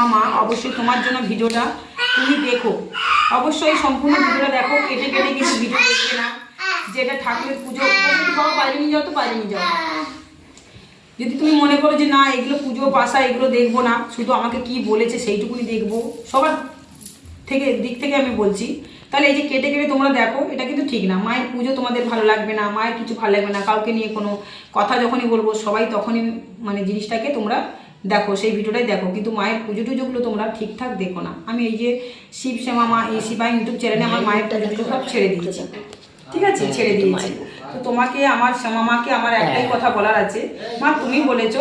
শ্যামা মা, অবশ্যই তোমার জন্য ভিডিওটা তুমি দেখো। অবশ্যই সম্পূর্ণ ভিডিওটা দেখো, কেটে কেটে কিছু ভিডিও দেখবে না। যেটা ঠাকুরের পুজো বাবা বাইরে যাও তো বাইরে যাও। যদি তুমি মনে করো যে না, এগুলো পুজো, পাশা, এগুলো দেখব না, শুধু আমাকে কি বলেছে সেইটুকুনি দেখব। সবার থেকে, দিক থেকে আমি বলছি। তাহলে এই যে কেটে কেটে তোমরা দেখো, এটা কিন্তু ঠিক না। মায়ের পুজো তোমাদের ভালো লাগবে না, মায়ের কিছু ভালো লাগবে না। কাউকে নিয়ে কোনো কথা যখনই বলব, সবাই তখনই মানে জিনিসটাকে তোমরা দেখো, সেই ভিডিওটাই দেখো। কিন্তু মায়ের পুজো টুজোগুলো তোমরা ঠিকঠাক দেখো না। আমি এই যে শিব শ্যামা, মা, এই শিবাই ইউটিউব চ্যানেলে আমার মায়ের টুজো সব ছেড়ে দিয়েছি। ঠিক আছে? ছেড়ে দিয়েছি। তো তোমাকে, আমার শ্যামা মাকে আমার একটাই কথা বলার আছে। মা, তুমি বলেছ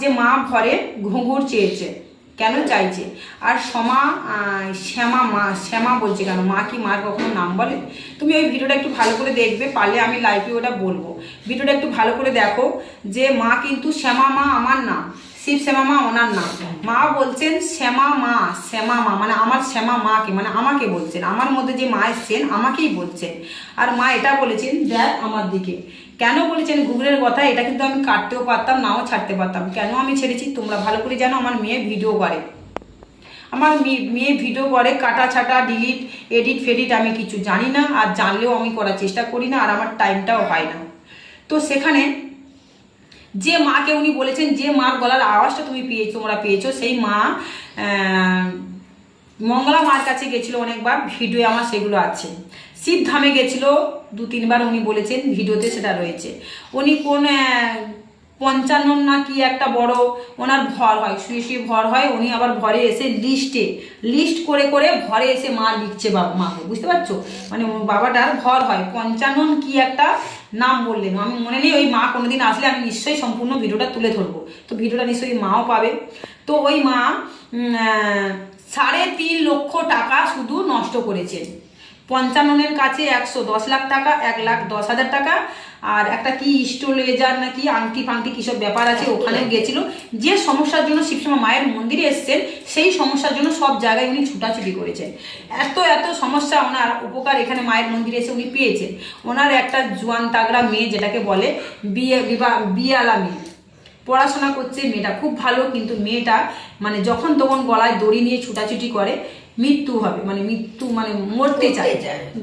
যে মা ঘরে ঘুঙুর চেয়েছে। কেন চাইছে? আর সমা শ্যামা মা, শ্যামা বলছে কেন? মা কি মার কখনো নাম বলে? তুমি ওই ভিডিওটা একটু ভালো করে দেখবে, পারলে আমি লাইভে ওটা বলব। ভিডিওটা একটু ভালো করে দেখো যে মা কিন্তু শ্যামা মা আমার নাম শিব শ্যামা মা, ওনার নাম। মা বলছেন শ্যামা মা শ্যামা মা মানে আমার শ্যামা মাকে মানে আমাকে বলছেন। আমার মধ্যে যে মা এসছেন, আমাকেই বলছেন। আর মা এটা বলেছেন, দেখ আমার দিকে। কেন বলেছেন? গুগলের কথা, এটা কিন্তু আমি কাটতেও পারতাম, নাও ছাড়তে পারতাম। কেন আমি ছেড়েছি? তোমরা ভালো করে জানো, আমার মেয়ে ভিডিও করে। আমার মেয়ে- ভিডিও করে, কাটা, ছাটা ডিলিট এডিট ফেডিট আমি কিছু জানি না, আর জানলেও আমি করার চেষ্টা করি না, আর আমার টাইমটাও হয় না। তো সেখানে যে মাকে উনি বলেছেন, যে মার গলার আওয়াজটা তুমি পেয়ে তোমরা পেয়েছ, সেই মা মঙ্গলা মার কাছে গেছিল অনেকবার ভিডিও আমার সেগুলো আছে। সিদ্ধামে গেছিল দু তিনবার উনি বলেছেন, ভিডিওতে সেটা রয়েছে। উনি কোন পঞ্চান্ন না কি একটা বড় ওনার ভর হয়, শুয়ে শুয়ে ভর হয়, উনি আবার ঘরে এসে লিস্টে লিস্ট করে করে ঘরে এসে মা লিখছে বাবা মাকে, বুঝতে পারছ? মানে বাবাটার ভর হয়। পঞ্চানন কি একটা নাম বললেন? আমি মনে নেই, ওই মা কোনোদিন আসলে আমি নিশ্চয়ই সম্পূর্ণ ভিডিওটা তুলে ধরবো। তো ভিডিওটা নিশ্চয়ই মাও পাবে। তো ওই মা সাড়ে তিন লক্ষ টাকা শুধু নষ্ট করেছেন। পঞ্চান্ননের কাছে একশো দশ লাখ টাকা, এক লাখ দশ হাজার টাকা আর একটা কি স্টোলেজার নাকি আংটি ফাংটি কিসব ব্যাপার আছে ওখানে গেছিল। যে সমস্যার জন্য শিবসমা মায়ের মন্দিরে এসছেন সেই সমস্যার জন্য সব জায়গায় উনি ছুটাছুটি করেছেন। এত এত সমস্যা ওনার উপকার এখানে মায়ের মন্দিরে এসে উনি পেয়েছেন। ওনার একটা জোয়ান তাগড়া মেয়ে যেটাকে বলে বিয়ে বিবাহ বিয়ালা মেয়ে। পড়াশোনা করছে মেয়েটা খুব ভালো কিন্তু মেয়েটা মানে যখন তখন গলায় দড়ি নিয়ে ছুটাছুটি করে। মৃত্যু হবে মানে মৃত্যু মানে মরতে চায়।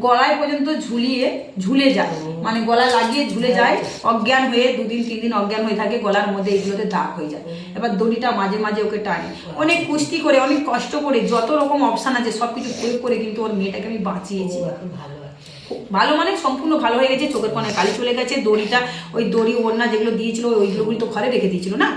গলায় পর্যন্ত ঝুলিয়ে ঝুলে যায়। মানে গলা লাগিয়ে ঝুলে যায় অজ্ঞান হয়ে দুদিন তিন দিন অজ্ঞান হয়ে থাকে গলার মধ্যে এগুলোতে দাগ হয়ে যায়। এবার দড়িটা মাঝে মাঝে ওকে টানে। অনেক কুস্তি করে অনেক কষ্ট করে যত রকম অপশান আছে সব কিছু প্রয়োগ করে কিন্তু ওর মেয়েটাকে আমি বাঁচিয়েছি। ভালো ভালো মানে সম্পূর্ণ ভালো হয়ে গেছে চোখের কোনায় কালি চলে গেছে দড়িটা ওই দড়ি ওড়না যেগুলো দিয়েছিল ওইগুলোগুলি তো ঘরে রেখে দিয়েছিল না?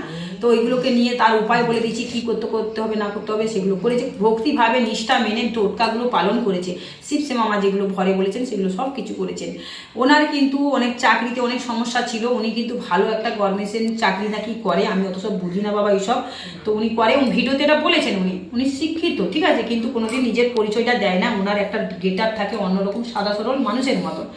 তো ওইগুলোকে নিয়ে তার উপায় বলে দিয়েছি, কি করতে করতে হবে, না করতে হবে, সেগুলো করেছে। ভক্তিভাবে, নিষ্ঠা মেনে টোটকাগুলো পালন করেছে। শিবসে মামা যেগুলো ঘরে বলেছেন, সেগুলো সব কিছু করেছেন। ওনার কিন্তু অনেক চাকরিতে অনেক সমস্যা ছিল। উনি কিন্তু ভালো একটা গভর্নমেন্টের চাকরি নাকি করে, আমি অত সব বুঝি না বাবা এইসব। তো উনি করে, এবং ভিডিওতে এটা বলেছেন উনি। উনি শিক্ষিত, ঠিক আছে? কিন্তু কোনোদিন নিজের পরিচয়টা দেয় না। ওনার একটা গেট থাকে অন্যরকম সাদা সরল মানুষের মতন।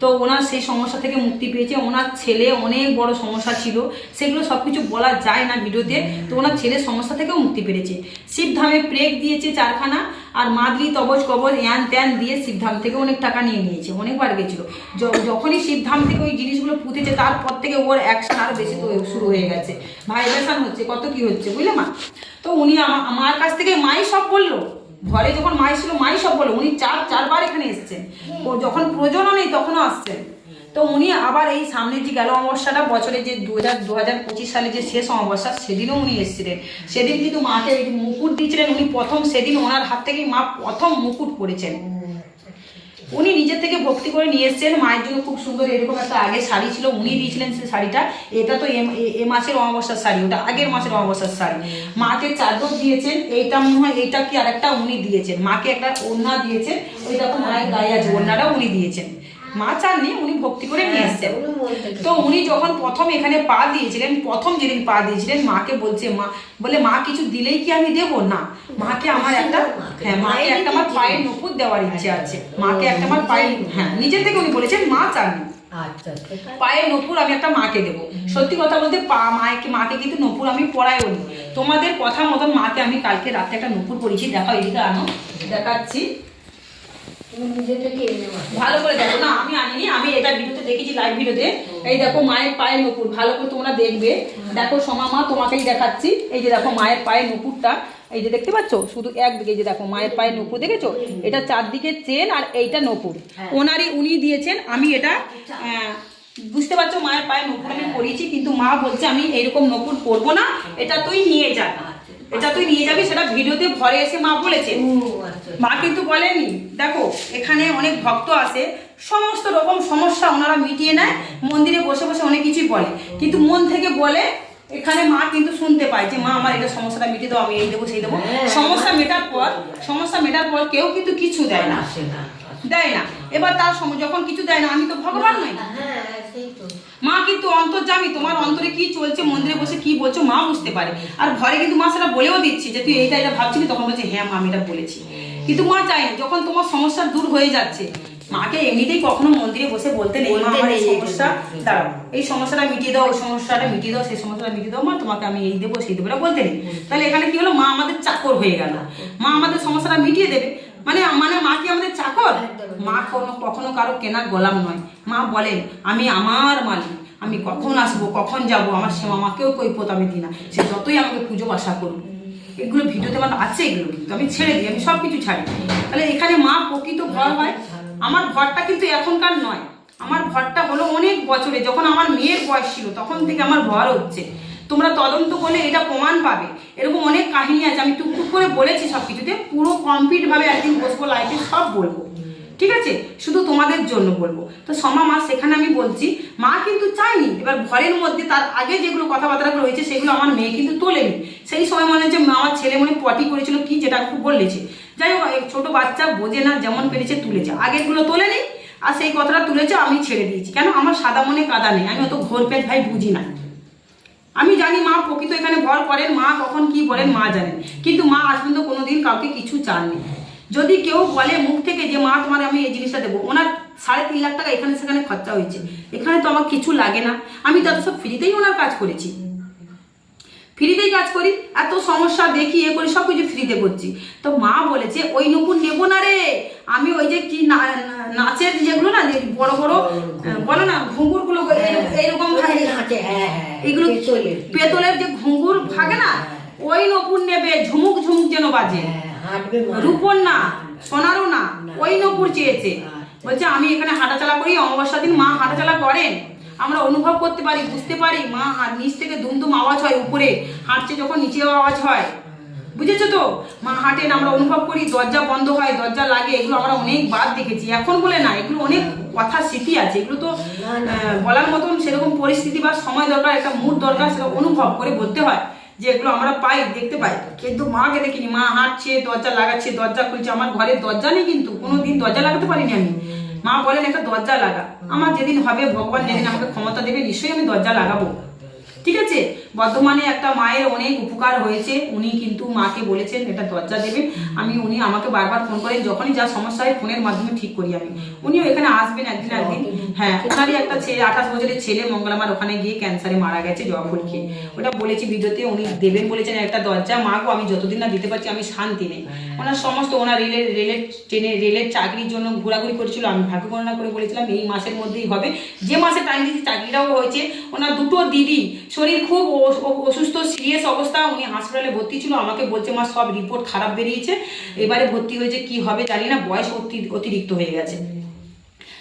তো ওনার সেই সমস্যা থেকে মুক্তি পেয়েছে। ওনার ছেলে অনেক বড় সমস্যা ছিল। সেগুলো সব কিছু বলা যায় না ভিডিওতে। তো ওনার ছেলের সমস্যা থেকেও মুক্তি পেরেছে। শিবধামে প্রেক দিয়েছে চারখানা আর মাদলি, তবজ, কবজ ইয়ান ত্যান দিয়ে শিবধাম থেকে অনেক টাকা নিয়ে নিয়েছে। অনেকবার গেছিল। যখনই শিবধাম থেকে ওই জিনিসগুলো পুঁতেছে, তারপর থেকে ওর অ্যাকশন আরও বেশি তো শুরু হয়ে গেছে। ভাইব্রেশন হচ্ছে, কত কি হচ্ছে, বুঝলে মা? তো উনি আমা- আমার কাছ থেকে মাই সব বলল। ঘরে যখন মাই ছিল মাই সব বলে উনি চার চারবার এখানে এসছেন। ও যখন প্রয়োজনও নেই তখনও আসছেন। তো উনি আবার এই সামনে যে গেল অমাবস্যাটা বছরে যে দু হাজার দু হাজার পঁচিশ সালে যে শেষ অমাবস্যা সেদিনও উনি এসেছিলেন। সেদিন কিন্তু মাকে মুকুট দিয়েছিলেন। উনি প্রথম সেদিন ওনার হাত থেকেই মা প্রথম মুকুট পরেছেন। উনি নিজের থেকে ভক্তি করে নিয়ে এসছেন। মায়ের জন্য খুব সুন্দর এরকম একটা আগে শাড়ি ছিল, উনি দিয়েছিলেন সেই শাড়িটা। এটা তো এ- মাসের অমাবস্যার শাড়ি, ওটা আগের মাসের অমাবস্যার শাড়ি। মাকে চাদর দিয়েছেন, এইটা মনে হয় এইটা কি আরেকটা উনি দিয়েছেন। মাকে একটা ওড়না দিয়েছেন ওই তো মায়ের গায়ে আছে, ওড়নাটাও উনি দিয়েছেন। মা চাননি উনি ভক্তি করে নিয়ে এসেছেন। মন থেকে তো উনি যখন প্রথম এখানে পা দিয়েছিলেন প্রথম যেদিন পা দিয়েছিলেন মাকে বলছে মা বলে মা কিছু দিলেই কি আমি দেবো? না মাকে আমার একটা হ্যাঁ মাকে একটা আমার পায়ের নুপুর দেওয়ার ইচ্ছে আছে। মাকে একটা আমার পায়ের হ্যাঁ নিজের থেকে উনি বলেছেন মা চাননি। আচ্ছা আচ্ছা পায়ের নপুর আমি একটা মাকে দেবো। সত্যি কথা বলতে পা মাকে মাকে কিন্তু নপুর আমি পড়াইও নি। তোমাদের কথা মতন মাকে আমি কালকে রাতে একটা নপুর পড়েছি দেখো এদিকে আনো দেখাচ্ছি তুমি নিজে থেকে এনে মা ভালো করে দেখো না আমি আনিনি আমি এটা ভিডিওতে দেখেছি লাইভ ভিডিওতে। এই দেখো মায়ের পায়ের নুপুর ভালো করে তোমরা দেখবে। দেখো সোমা মা তোমাকেই দেখাচ্ছি। এই যে দেখো মায়ের পায়ের নুপুরটা এই যে দেখতে পাচ্ছ? শুধু একদিকে যে দেখো মায়ের পায়ে নপুর দেখেছ? এটা চারদিকে চেন আর এইটা নপুর। হ্যাঁ। ওনারই উনি দিয়েছেন আমি এটা আহ, বুঝতে পারছ মায়ের পায়ে নপুর আমি পরিয়েছি কিন্তু মা বলছে আমি এইরকম নপুর পরবো না এটা তুই নিয়ে যা। এটা তুই নিয়ে যাবি সেটা ভিডিওতে ঘরে এসে মা বলেছে। আচ্ছা মা কিন্তু বলেনি। দেখো এখানে অনেক ভক্ত আসে সমস্ত রকম সমস্যা ওনারা মিটিয়ে নেয় মন্দিরে বসে বসে অনেক কিছুই বলে। কিন্তু মন থেকে বলে এখানে মা কিন্তু শুনতে পায় যে মা আমার এটা সমস্যাটা মিটিয়ে দাও আমি এই দেবো সেই দেবো। হ্যাঁ। সমস্যা মেটার পর সমস্যা মেটার পর কেউ কিন্তু কিছু দেয় না। দেয় না। এবার তার যখন কিছু দেয় না আমি তো ভগবান নই। হ্যাঁ মা কিন্তু অন্তর্জামী তোমার অন্তরে কি চলছে মন্দিরে বসে কি বলছো মা বুঝতে পারে। আর ঘরে কিন্তু মা সেটা বলেও দিচ্ছি যে তুই এইটা এটা ভাবছিলি? তখন বলছে হ্যাঁ মা আমি এটা বলেছি। কিন্তু মা চাইনি যখন তোমার সমস্যা দূর হয়ে যাচ্ছে মাকে এমনিতেই কখনো মন্দিরে বসে বলতে নেই। মা আমার এই সমস্যা দাঁড়াও এই সমস্যাটা মিটিয়ে দাও ওই সমস্যাটা মিটিয়ে দাও সেই সমস্যাটা মিটিয়ে দাও। মা তোমাকে আমি এই দেবো সেই দেবো। বলতে নেই। তাহলে এখানে কি হলো? মা আমাদের চাকর হয়ে গেল। মা আমাদের সমস্যাটা মিটিয়ে দেবে। মানে মানে মা কি আমাদের চাকর? মা কোনো কখনো কারও কেনার গোলাম নয়। মা বলেন আমি আমার মালিক আমি কখন আসব কখন যাব আমার সে মামাকেও কৈপত আমি দিই না। সে যতই আমাকে পুজো বাসা করুক। এগুলো ভিডিওতে আমার আছে এগুলো কিন্তু আমি ছেড়ে দিই আমি সব কিছু ছাড়ি। তাহলে এখানে মা প্রকৃত ভয় হয়। আমার ঘরটা কিন্তু এখনকার নয়। আমার ঘরটা হলো অনেক বছরে যখন আমার মেয়ের বয়স ছিল তখন থেকে আমার ঘর হচ্ছে। তোমরা তদন্ত করলে এটা প্রমাণ পাবে। এরকম অনেক কাহিনী আছে, আমি টুকটুক করে বলেছি সব কিছুতে পুরো কমপ্লিট ভাবে একদিন বসবো লাইফে সব বলব। ঠিক আছে? শুধু তোমাদের জন্য বলব। তো সমা, মা, সেখানে আমি বলছি, মা কিন্তু চাইনি এবার ঘরের মধ্যে তার আগে যেগুলো কথাবার্তাগুলো হয়েছে, সেগুলো আমার মেয়ে কিন্তু তোলেনি। সেই সময় মনে হচ্ছে আমার ছেলে মনে পটি করেছিল কি যেটা একটু বলেছে। যাই হোক ছোট বাচ্চা বোঝে না যেমন পেরেছে তুলেছে। আগেরগুলো তোলেনি, আর সেই কথাটা তুলেছে আমি ছেড়ে দিয়েছি। কেন? আমার সাদা মনে কাদা নেই। আমি অত ঘোর পেট ভাই বুঝি না। আমি জানি মা প্রকৃত এখানে ভর করেন, মা কখন কি বলেন মা জানেন। কিন্তু মা আজ পর্যন্ত কোনোদিন কাউকে কিছু চাননি। যদি কেউ বলে মুখ থেকে যে, মা, তোমার আমি এই জিনিসটা দেবো, ওনার সাড়ে তিন লাখ টাকা এখানে সেখানে খরচা হয়েছে। এখানে তো আমার কিছু লাগে না। আমি তো এত সব ফ্রিতেই ওনার কাজ করেছি। ফ্রিতেই কাজ করি এত সমস্যা দেখি এ করি সব কিছু ফ্রিতে করছি তো মা বলেছে ওই নকুন নেব না রে আমি ওই যে কি নাচের যেগুলো না বড় বড় বলো না ঘুঙ্গুরগুলো এই- এইরকম ওই থাকে হাতে, হ্যাঁ হ্যাঁ এগুলো পেতলের। যে ঘুঙ্গুর থাকে না ওই নপুর নেবে ঝুমুক ঝুমুক যেন বাজে হ্যাঁ। রূপর না সোনারও না। ওই নপুর চেয়েছে আচ্ছা। বলছে আমি এখানে হাঁটাচলা করি অমাবস্যার দিন মা হাঁটাচলা করেন আমরা অনুভব করতে পারি, বুঝতে পারি। মা, হাত নিচ থেকে দুমদুম আওয়াজ হয় উপরে। হাঁটছে যখন নিচেও আওয়াজ হয়। বুঝেছ তো? মা, হাঁটেন, আমরা অনুভব করি, দরজা বন্ধ হয়, দরজা লাগে। এগুলো আমরা অনেক বার দেখেছি। এখন বলে না, এগুলো অনেক কথা স্মৃতি আছে। এগুলো তো বলার মতন সেরকম পরিস্থিতি বা সময় দরকার, একটা মুড দরকার, সেটা অনুভব করে বলতে হয় যে এগুলো আমরা পাই, দেখতে পাই। কিন্তু মাকে দেখিনি। মা হাঁটছে, দরজা লাগাচ্ছে, দরজা খুলছে। আমার ঘরের দরজা নেই কিন্তু কোনো দিন দরজা লাগাতে পারিনি আমি। মা বলেন, একটা দরজা লাগা। আমার যেদিন হবে ভগবান যেদিন আমাকে ক্ষমতা দেবে নিশ্চয়ই আমি দরজা লাগাবো। ঠিক আছে? বর্ধমানে একটা মায়ের অনেক উপকার হয়েছে। উনি কিন্তু মাকে বলেছেন এটা দরজা দেবেন আমি উনি আমাকে বারবার ফোন করেন যখনই যা সমস্যা হয় ফোনের মাধ্যমে ঠিক করি আমি। উনিও এখানে আসবেন একদিন একদিন। হ্যাঁ ওনারই একটা ছেলে আঠাশ বছরের ছেলে মঙ্গলামার ওখানে গিয়ে ক্যান্সারে মারা গেছে জবা ফুল খেয়ে। ওটা বলেছি ভিডিওতে উনি দেবেন বলেছেন একটা দরজা মা গো আমি যতদিন না দিতে পারছি আমি শান্তি নেই। ওনার সমস্ত ওনার রেলের রেলের ট্রেনে রেলের চাকরির জন্য ঘোরাঘুরি করেছিল আমি ভাগ্য গণনা করে বলেছিলাম এই মাসের মধ্যেই হবে। যে মাসে টাইম দিয়েছি চাকরিটাও হয়েছে। ওনার দুটো দিদি শরীর খুব অসুস্থ, সিরিয়াস অবস্থা, উনি হাসপাতালে ভর্তি ছিল, আমাকে বলছে, মা, সব রিপোর্ট খারাপ বেরিয়েছে, এবারে ভর্তি হয়েছে, কি হবে জানি না, বয়স অতি- অতিরিক্ত হয়ে গেছে।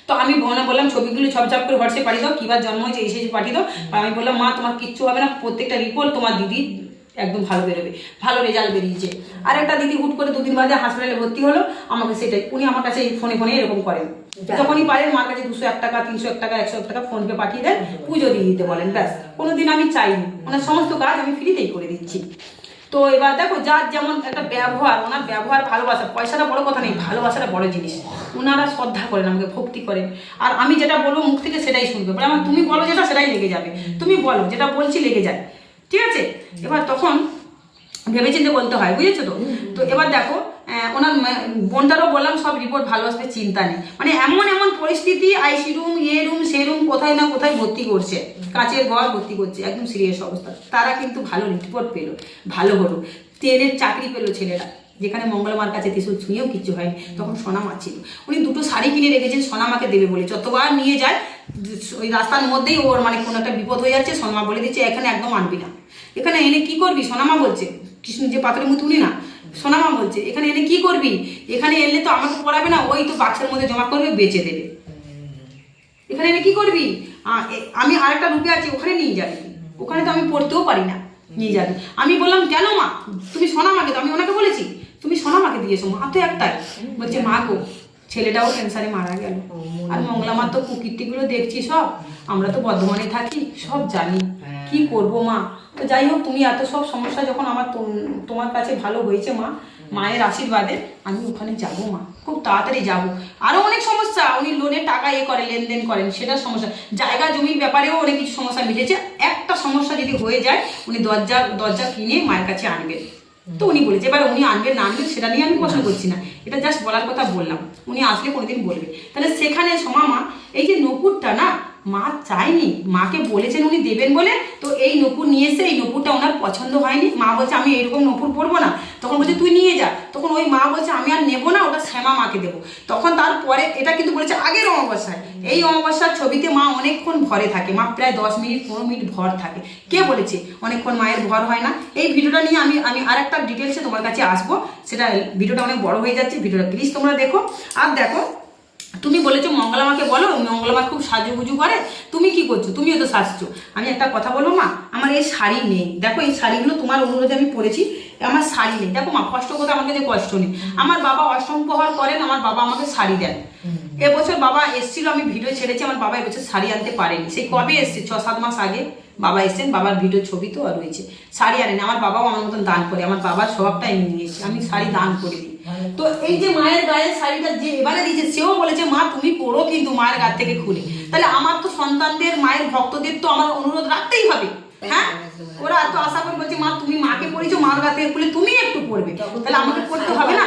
তো আমি বোনা বললাম, ছবিগুলো ছপছাপ করে হোয়াটসঅ্যাপ পাঠিয়ে দাও কিবার জন্ম হয়েছে এসে পাঠিয়ে দাও। আমি বললাম, মা, তোমার কিচ্ছু হবে না, প্রত্যেকটা রিপোর্ট তোমার দিদি একদম ভালো বেরোবে ভালো রেজাল্ট বেরিয়েছে। আর একটা দিদি হুট করে দুদিন বাদে হাসপাতালে ভর্তি হলো আমাকে সেটাই উনি আমার কাছে এই ফোনে ফোনে এরকম করেন। যখনই পারেন মার কাছে দুশো এক টাকা তিনশো এক টাকা একশো এক টাকা ফোন পে পাঠিয়ে দেন পুজো দিয়ে দিতে বলেন ব্যাস। কোনোদিন আমি চাইনি। ওনার সমস্ত কাজ আমি ফ্রিতেই করে দিচ্ছি। তো এবার দেখো যার যেমন একটা ব্যবহার ওনার ব্যবহার ভালোবাসা পয়সাটা বড় কথা নেই ভালোবাসাটা বড় জিনিস। ওনারা শ্রদ্ধা করেন আমাকে ভক্তি করেন। আর আমি যেটা বলব মুখ থেকে সেটাই শুনবে। বলে আমার তুমি বলো যেটা সেটাই লেগে যাবে। তুমি বলো যেটা বলছি লেগে যায়। ঠিক আছে? এবার তখন ভেবেচিন্তে বলতে হয় বুঝেছ তো? তো এবার দেখো ওনার বোনটারও বললাম সব রিপোর্ট ভালো আসবে চিন্তা নেই। মানে এমন এমন পরিস্থিতি আইসি রুম এ রুম সে রুম কোথায় না কোথায় ভর্তি করছে। কাঁচের ঘর ভর্তি করছে একদম সিরিয়াস অবস্থা। তারা কিন্তু ভালো রিপোর্ট পেল ভালো হলো। ট্রেনের চাকরি পেল ছেলেরা যেখানে মঙ্গলমার কাছে ত্রিশুল ছুঁয়েও কিচ্ছু হয়নি। তখন সোনামা ছিল। উনি দুটো শাড়ি কিনে রেখেছেন সোনামাকে দেবে বলে। যতবার নিয়ে যায় ওই রাস্তার মধ্যেই ওর মানে কোনো একটা বিপদ হয়ে যাচ্ছে সোনামা বলে দিচ্ছে এখানে একদম আনবি না। এখানে এনে কি করবি? সোনামা বলছে। কৃষ্ণ যে পাথরের মতো উনি না। সোনামা বলছে, এখানে এনে কি করবি? এখানে এলে তো আমাকে পড়াবে না, ওই তো বাক্সের মধ্যে জমা করবে, বেচে দেবে। এখানে এনে কি করবি? আমি আরেকটা রুপে আছি, ওখানে নিয়ে যাবি। ওখানে তো আমি পড়তেও পারি না, নিয়ে যাবি। আমি বললাম, কেন মা? তুমি সোনা মাকে তো আমি ওনাকে বলেছি, তুমি সোনা মাকে দিয়েছ মা তো একটাই। বলছে, মা গো, ছেলেটাও ক্যান্সারে মারা গেল। আর মঙ্গলামার তো কুকীর্তিগুলো দেখছি সব। আমরা তো বর্ধমানে থাকি, সব জানি। কি করব, মা? তো যাই হোক, তুমি এত সব সমস্যা যখন আমার তোমার কাছে ভালো হয়েছে, মা, মায়ের আশীর্বাদে আমি ওখানে যাব, মা। খুব তাড়াতাড়ি যাব। আরও অনেক সমস্যা, উনি লোনের টাকা এ করে, লেনদেন করেন, সেটা সমস্যা। জায়গা, জমির ব্যাপারেও অনেক কিছু সমস্যা মিটেছে। একটা সমস্যা যদি হয়ে যায়, উনি দরজা দরজা কিনে মায়ের কাছে আনবেন তো উনি বলেছে, এবার উনি আনবেন না আনবেন সেটা নিয়ে আমি প্রশ্ন করছি না। এটা জাস্ট বলার কথা বললাম। উনি আসলে কোনোদিন বলবে। তাহলে সেখানে সোমামা এই যে নকুরটা না মা চায়নি। মাকে বলেছেন উনি দেবেন বলে, তো এই নপুর নিয়ে এসে এই নপুরটা ওনার পছন্দ হয়নি। মা বলছে, আমি এইরকম নপুর পরবো না। তখন বলছে, তুই নিয়ে যা। তখন ওই মা বলছে, আমি আর নেব না, ওটা শ্যামা মাকে দেবো। তখন তারপরে এটা কিন্তু বলেছে আগের অমাবস্যায়। এই অমাবস্যার ছবিতে মা অনেকক্ষণ ভরে থাকে। মা প্রায় দশ মিনিট, পনেরো মিনিট ভর থাকে। কে বলেছে? অনেকক্ষণ মায়ের ভর হয় না। এই ভিডিওটা নিয়ে আমি আমি আর একটা ডিটেলসে তোমার কাছে আসব। সেটা ভিডিওটা অনেক বড় হয়ে যাচ্ছে। ভিডিওটা প্লিজ তোমরা দেখো। আর দেখো তুমি বলেছ মঙ্গলামাকে বলো মঙ্গলামা খুব সাজুগুজু করে, তুমি কি করছ? তুমিও তো সাজছো। আমি একটা কথা বলব মা, আমার এই শাড়ি নেই। দেখো এই শাড়িগুলো তোমার অনুরোধে আমি পরেছি, আমার শাড়ি নেই। দেখো মা, কষ্ট করতে আমাকে যে কষ্ট নেই। আমার বাবা অসম্পহর করেন, আমার বাবা আমাকে শাড়ি দেন। এবছর বাবা এসেছিল, আমি ভিডিও ছেড়েছি, আমার বাবা এবছর শাড়ি আনতে পারেনি। সেই কবে এসছে? ছ, সাত মাস আগে বাবা এসেছেন, বাবার ভিডিও ছবি তো আর রয়েছে। শাড়ি আনেনি, আমার বাবাও আমার মতন দান করে, আমার বাবার স্বভাবটা আমি নিয়েছি আমি শাড়ি দান করে দিই। তো এই যে মায়ের গায়ের শাড়িটা যে এবারে দিয়েছে, সেও বলেছে, মা, তুমি পরো কিন্তু মায়ের গা থেকে খুলে। তাহলে আমার তো সন্তানদের, মায়ের ভক্তদের তো আমার অনুরোধ রাখতেই হবে। হ্যাঁ? ওরা এত আশা করে বলছে মা তুমি মাকে পড়েছো গা থেকে খুলে তুমি একটু পড়বে। তাহলে আমাকে পড়তে হবে না?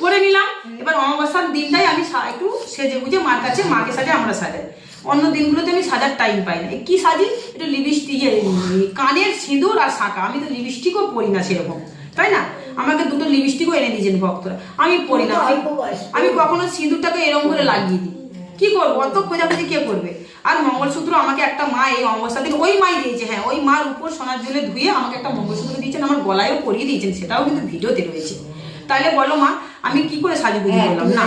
করে নিলাম। এবার অমাবস্যার দিনটাই আমি একটু সেজে গুজে মার কাছে মাকে সাজে আমরা সাজাই। অন্য দিনগুলোতে আমি সাজার টাইম পাই না। কি সাজি? একটু লিপস্টিক কানের সিঁদুর আর শাঁখা। আমি তো লিপস্টিকও পরি না সেরকম তাই না? আমাকে দুটো লিপস্টিকও এনে দিয়েছেন ভক্তরা। আমি পরি না। আমি- কখনো সিঁদুরটাকে এরকম করে লাগিয়ে দিই। কি করব? অত খোঁজাখুঁজি কে করবে? আর মঙ্গলসূত্র আমাকে একটা মা এই অমাবস্যা থেকে ওই মাই দিয়েছে হ্যাঁ ওই মার উপর সোনার জলে ধুয়ে আমাকে একটা মঙ্গলসূত্র দিয়েছেন, আমার গলায়ও পরিয়ে দিয়েছেন, সেটাও কিন্তু ভিডিওতে রয়েছে। তাহলে বলো মা আমি কি করে সাজুগুজু হ্যাঁ, করলাম তুমি না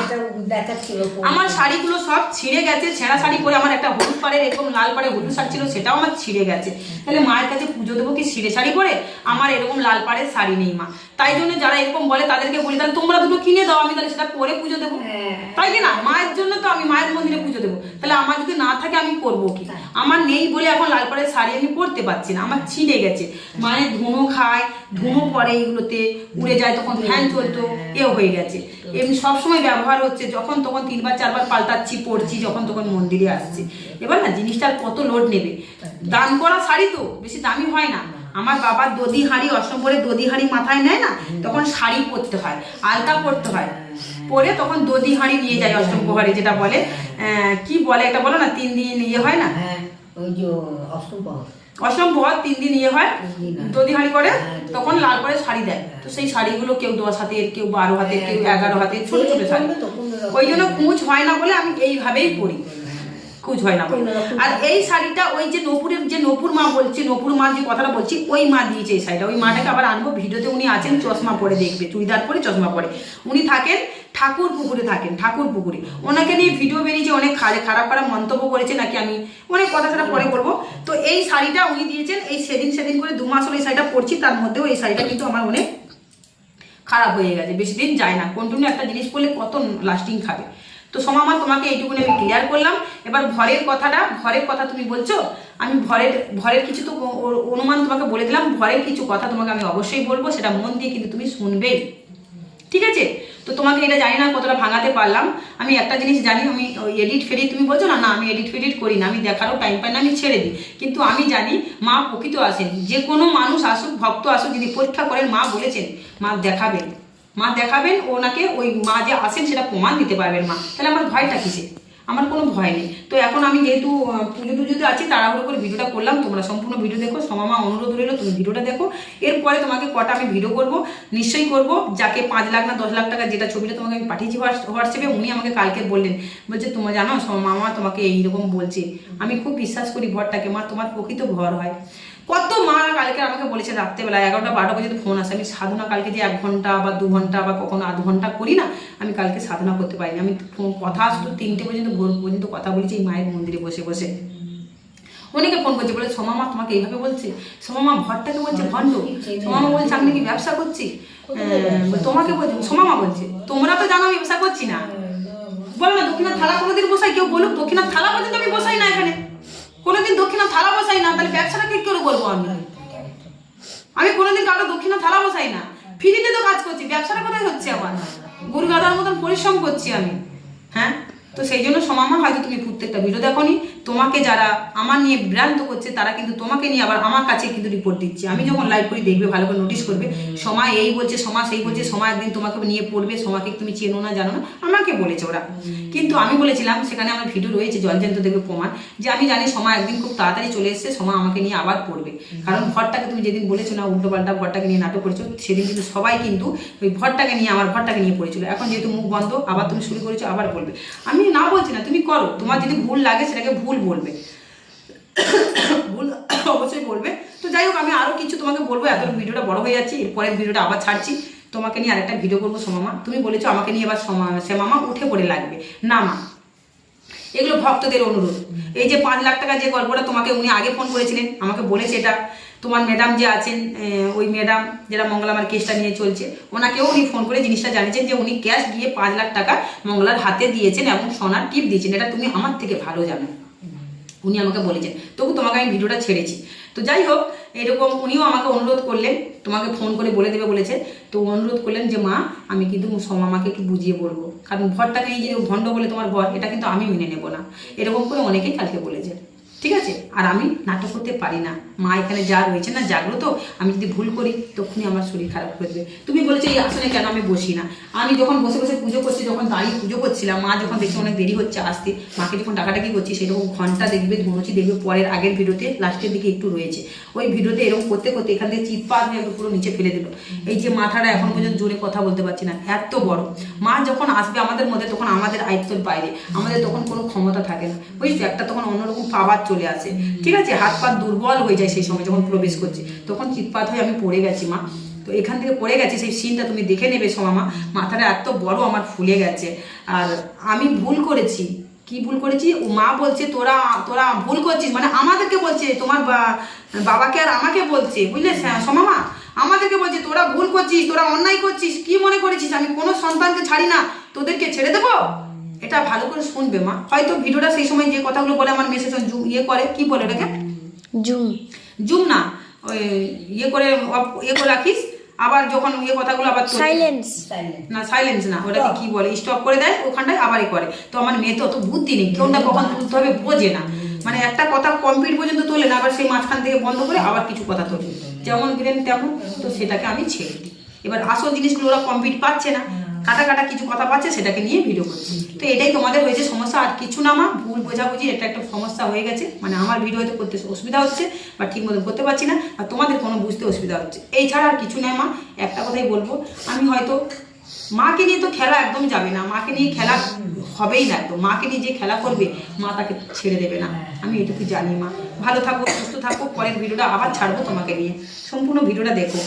আমার শাড়িগুলো সব ছিঁড়ে গেছে ছেঁড়া শাড়ি পরে আমার একটা হলুদ পাড়ের এরকম লাল পাড়ে হলুদ শাড়ি ছিল সেটাও আমার ছিঁড়ে গেছে। তাহলে মায়ের কাছে পুজো দেবো কি ছিঁড়ে শাড়ি পরে? আমার এরকম লাল পাড়ের শাড়ি নেই মা। তাই জন্য যারা এরকম বলে তাদেরকে বলি তাহলে তোমরা দুটো কিনে দাও আমি তাহলে সেটা পরে পুজো দেবো। হ্যাঁ। তাই কি না? মায়ের জন্য তো আমি মায়ের মন্দিরে পুজো দেবো। তাহলে আমার যদি না থাকে আমি করব কি? আমার নেই বলে এখন লাল পাড়ের শাড়ি আমি পরতে পারছি না আমার ছিঁড়ে গেছে। মায়ের ধুনো খায় ধুনো পরে এইগুলোতে উড়ে যায় তখন ফ্যান চলতো এ হয়ে গেছে। এমনি সবসময় ব্যবহার হচ্ছে, যখন তখন তিনবার, চারবার পাল্টাচ্ছি, পড়ছি, যখন তখন মন্দিরে আসছি। এবার না জিনিসটার কত লোড নেবে? দান করা শাড়ি তো, বেশি দামি হয় না। আমার বাবার দদি হাঁড়ি, অষ্টম পরে দদি হাঁড়ি মাথায় নেয় না, তখন শাড়ি পরতে হয়, আলতা পরতে হয়। পরে তখন দদি হাঁড়ি নিয়ে যায় অষ্টম প্রহরে, যেটা বলে কি বলে এটা বলো না, তিন দিন ইয়ে হয় না? হ্যাঁ ওই যে অষ্টম পাওয়া প্রহর তিন দিন ইয়ে হয় তিন হাড়ি হয়। করে হ্যাঁ, তখন লাল করে শাড়ি দেয়। তো সেই শাড়িগুলো কেউ দশ হাতের কেউ বারো হাতের কেউ এগারো হাতের ছোট ছোট শাড়ি। ওই জন্য কুঁচ হয় না বলে আমি এইভাবেই পরি। কুচ হয় না আর এই শাড়িটা ওই যে নপুরের যে নপুর মা বলছি নপুর মা যে কথাটা বলছি ওই মা দিয়েছে এই শাড়িটা। ওই মাটাকে আবার আনব ভিডিওতে উনি আছেন চশমা পরে দেখবে চুড়িদার পরে চশমা পরে। উনি থাকেন ঠাকুর পুকুরে থাকেন ঠাকুর পুকুরে। ওনাকে নিয়ে ভিডিও বেরিয়েছে অনেক খারাপ খারাপ মন্তব্য করেছে নাকি আমি অনেক কথা সেটা পরে করব তো এই শাড়িটা উনি দিয়েছেন এই সেদিন সেদিন করে দু মাস হলো এই শাড়িটা পরছি তার মধ্যেও এই শাড়িটা কিন্তু আমার অনেক খারাপ হয়ে গেছে বেশি দিন যায় না। কন্টিনিউ একটা জিনিস করলে কত লাস্টিং খাবে। তো সোমামা তোমাকে এইটুকুনি আমি ক্লিয়ার করলাম। এবার ভরের কথাটা, ভরের কথা তুমি বলছো, আমি ভরের ভরের কিছু তো অনুমান তোমাকে বলে দিলাম, ভরের কিছু কথা তোমাকে আমি অবশ্যই বলব, সেটা মন দিয়ে কিন্তু তুমি শুনবেই ঠিক আছে? তো তোমাকে এটা জানি না কতটা ভাঙাতে পারলাম। আমি একটা জিনিস জানি, আমি এডিট ফেডিট তুমি বলছো না না, আমি এডিট ফেডিট করি না, আমি দেখারও টাইম পাই না, আমি ছেড়ে দিই। কিন্তু আমি জানি মা প্রকৃত আসেন, যে কোনো মানুষ আসুক, ভক্ত আসুক, যদি পরীক্ষা করেন, মা বলেছেন, মা দেখাবেন। মা দেখাবেন, ওনাকে ওই মা যে আসেন সেটা প্রমাণ দিতে পারবেন মা। তাহলে আমার ভয়টা কিসে আমার কোনো ভয় নেই। তো এখন আমি যেহেতু পুজো টুজোতে আছি, তাড়াহুড়ো করে ভিডিওটা করলাম, তোমরা সম্পূর্ণ ভিডিও দেখো সমামা অনুরোধ রইল, তুমি ভিডিওটা দেখো। এরপরে তোমাকে কটা আমি ভিডিও করব, নিশ্চয়ই করব, যাকে পাঁচ লাখ না দশ লাখ টাকা যেটা ছবিটা তোমাকে আমি পাঠিয়েছি হোয়াটস- হোয়াটসঅ্যাপে, উনি আমাকে কালকে বললেন, বলছে, তোমার জানো মামা তোমাকে এইরকম বলছে। আমি খুব বিশ্বাস করি ভরটাকে, মা, তোমার প্রকৃত ভর হয়। কত মা কালকে আমাকে বলেছে রাত্রেবেলা এগারোটা বারোটা পর্যন্ত ফোন আসে। আমি সাধনা কালকে যে এক ঘণ্টা বা দু ঘণ্টা বা কখনো আধ ঘণ্টা করি না আমি কালকে সাধনা করতে পারিনি। আমি কথা শুধু তিনটে পর্যন্ত ভোর পর্যন্ত কথা বলেছি এই মায়ের মন্দিরে বসে বসে। অনেকে ফোন করছে বলে সোমামা তোমাকে এইভাবে বলছে? সোমামা ভরটাকে বলছে ভণ্ড। সোমামা বলছে আমি কি ব্যবসা করছি? আহ, তোমাকে বলছে সোমামা বলছে তোমরা তো জানো ব্যবসা করছি না। বলো না দক্ষিণা থালা কোনোদিন বসাই? কেউ বলুক দক্ষিণা থালা পর্যন্ত আমি বসাই না এখানে। কোনোদিন দক্ষিণা থালা বসাই না, তাহলে ব্যবসাটা কি করে করব আমি? আমি কোনোদিন কারও দক্ষিণা থালা বসাই না। ফ্রিতে তো কাজ করছি, ব্যবসাটা কোথায় হচ্ছে আমার? গরু গাদার মতন পরিশ্রম করছি আমি। হ্যাঁ? তো সেই জন্য সমামা হয়তো তুমি প্রত্যেকটা ভিডিও দেখোনি। তোমাকে যারা আমার নিয়ে বিভ্রান্ত করছে, তারা কিন্তু তোমাকে নিয়ে আবার আমার কাছে কিন্তু রিপোর্ট দিচ্ছে। আমি যখন লাইভ করি, দেখবে, ভালো করে নোটিশ করবে। সময় এই বলছে সময় সেই বলছে সময় একদিন তোমাকে নিয়ে পড়বে সময়কে তুমি চেনো না, জানো না, আমাকে বলেছে ওরা। কিন্তু আমি বলেছিলাম, সেখানে আমার ভিডিও রয়েছে জলজন্ত দেখবে প্রমাণ, যে আমি জানি সময় একদিন খুব তাড়াতাড়ি চলে এসেছে সময় আমাকে নিয়ে আবার পড়বে। কারণ ভরটাকে তুমি যেদিন বলেছ না উল্টো পাল্টা ভরটাকে নিয়ে নাটক করেছ, সেদিন কিন্তু সবাই কিন্তু ওই ভরটাকে নিয়ে, আমার ভরটাকে নিয়ে পড়েছিল। এখন যেহেতু মুখ বন্ধ, আবার তুমি শুরু করেছ, আবার বলবে। আমি না বলছি না, তুমি করো। তোমার যদি ভুল লাগে সেটাকে ভুল বলবে। ভুল অবশ্যই বলবে। তো যাই হোক, আমি আরও কিছু তোমাকে বলব। এত ভিডিওটা বড় হয়ে যাচ্ছি এরপরের ভিডিওটা আবার ছাড়ছি। তোমাকে নিয়ে আরেকটা ভিডিও করব সোমামা। তুমি বলেছ আমাকে নিয়ে এবার সোমা শ্যামামা উঠে পড়ে লাগবে। না, মা। এগুলো ভক্তদের অনুরোধ। এই যে পাঁচ লাখ টাকা যে গল্পটা তোমাকে উনি আগে ফোন করেছিলেন, আমাকে বলেছে এটা। তোমার ম্যাডাম যে আছেন ওই ম্যাডাম যারা মঙ্গলামার কেসটা নিয়ে চলছে, ওনাকেও উনি ফোন করে জিনিসটা জানিয়েছেন যে উনি ক্যাশ গিয়ে পাঁচ লাখ টাকা মঙ্গলার হাতে দিয়েছেন এবং সোনার টিপ দিয়েছেন। এটা তুমি আমার থেকে ভালো জানো। উনি আমাকে বলেছেন। তবু তোমাকে আমি ভিডিওটা ছেড়েছি। তো যাই হোক এরকম উনিও আমাকে অনুরোধ করলেন, তোমাকে ফোন করে বলে দেবে বলেছে। তো অনুরোধ করলেন যে, মা, আমি কিন্তু মামাকে একটু বুঝিয়ে বলব। কারণ ভরটাকে এই যে ভণ্ড বলে তোমার ভর, এটা কিন্তু আমি মেনে নেব না। এরকম করে অনেকেই কালকে বলেছে। ঠিক আছে? আর আমি নাটক করতে পারি না। মা এখানে যা রয়েছে না, জাগ্রত, আমি যদি ভুল করি, তখনই আমার শরীর খারাপ করে দেবে। তুমি বলেছ, এই আসনে কেন আমি বসি না? আমি যখন বসে বসে পুজো করছি, যখন দাঁড়িয়ে পুজো করছিলাম, মা যখন দেখছি অনেক দেরি হচ্ছে আসতে, মাকে যখন ডাকাডাকি করছি সেরকম ঘণ্টা দেখবে ধুনুচি দেখবে, পরের, আগের ভিডিওতে লাস্টের দিকে একটু রয়েছে। ওই ভিডিওতে এরকম করতে করতে এখান থেকে চিৎপাত একটু পুরো নিচে ফেলে দিল। এই যে মাথাটা এখন পর্যন্ত জোরে কথা বলতে পারছি না, এত বড়। মা যখন আসবে আমাদের মধ্যে, তখন আমাদের আয়ত্তর বাইরে। আমাদের তখন কোনো ক্ষমতা থাকে না। বুঝছ? একটা তখন অন্যরকম পাওয়ার চলে আসে। ঠিক আছে? হাত পা দুর্বল হয়ে যায় সেই সময় যখন প্রবেশ করছে। তখন চিৎপাত হয়ে আমি পড়ে গেছি মা। তো এখান থেকে পড়ে গেছে সেই সিনটা তুমি দেখে নেবে সোমামা মাথাটা এত বড় আমার ফুলে গেছে। আর আমি ভুল করেছি। কি ভুল করেছি? ও মা বলছে তোরা তোরা ভুল করছিস। মানে আমাদেরকে বলছে তোমার বাবাকে আর আমাকে বলছে। বুঝলে সা- সোমামা আমাদেরকে বলছে তোরা ভুল করছিস তোরা অন্যায় করছিস। কি মনে করেছিস? আমি কোনো সন্তানকে ছাড়ি না। তোদেরকে ছেড়ে দেবো? এটা ভালো করে শুনবে মা। হয়তো ভিডিওটা সেই সময় যে কথাগুলো বলে আমার মেসেজ ইয়ে করে কি বলে ওটাকে? জুম। জুম না ওই ইয়ে করে ইয়ে করে রাখিস আবার যখন ইয়ে কথাগুলো আবার সাইলেন্স না সাইলেন্স না ওটাকে কি বলে স্টপ করে দেয় ওখানটায় আবারই করে। তো আমার মেয়ে তো অত বুদ্ধি নেই কোনটা কখন তুলতে হবে বোঝে না। মানে একটা কথা কমপ্লিট পর্যন্ত তোলে না আবার সেই মাঝখান থেকে বন্ধ করে আবার কিছু কথা তোলে। যেমন ব্রেন তেমন তো সেটাকে আমি ছেড়ে দিই। এবার আসল জিনিসগুলো ওরা কমপ্লিট পাচ্ছে না। কাটা কাটা কিছু কথা পাচ্ছে, সেটাকে নিয়ে ভিডিও করছি। তো এটাই তোমাদের হয়েছে সমস্যা। আর কিছু না মা, ভুল বোঝাবুঝি, এটা একটা সমস্যা হয়ে গেছে। মানে আমার ভিডিও হয়তো করতে অসুবিধা হচ্ছে, বা ঠিক মতো করতে পারছি না, আর তোমাদের কোনো বুঝতে অসুবিধা হচ্ছে। এই ছাড়া আর কিছু নয় মা, একটা কথাই বলব, আমি হয়তো মাকে নিয়ে তো খেলা একদম যাবে না, মাকে নিয়ে খেলা হবেই না একদম। মাকে নিয়ে যে খেলা করবে, মা তাকে ছেড়ে দেবে না। আমি এটুকু জানি মা। ভালো থাকো, সুস্থ থাকো, পরের ভিডিওটা আবার ছাড়বো তোমাকে নিয়ে। সম্পূর্ণ ভিডিওটা দেখো।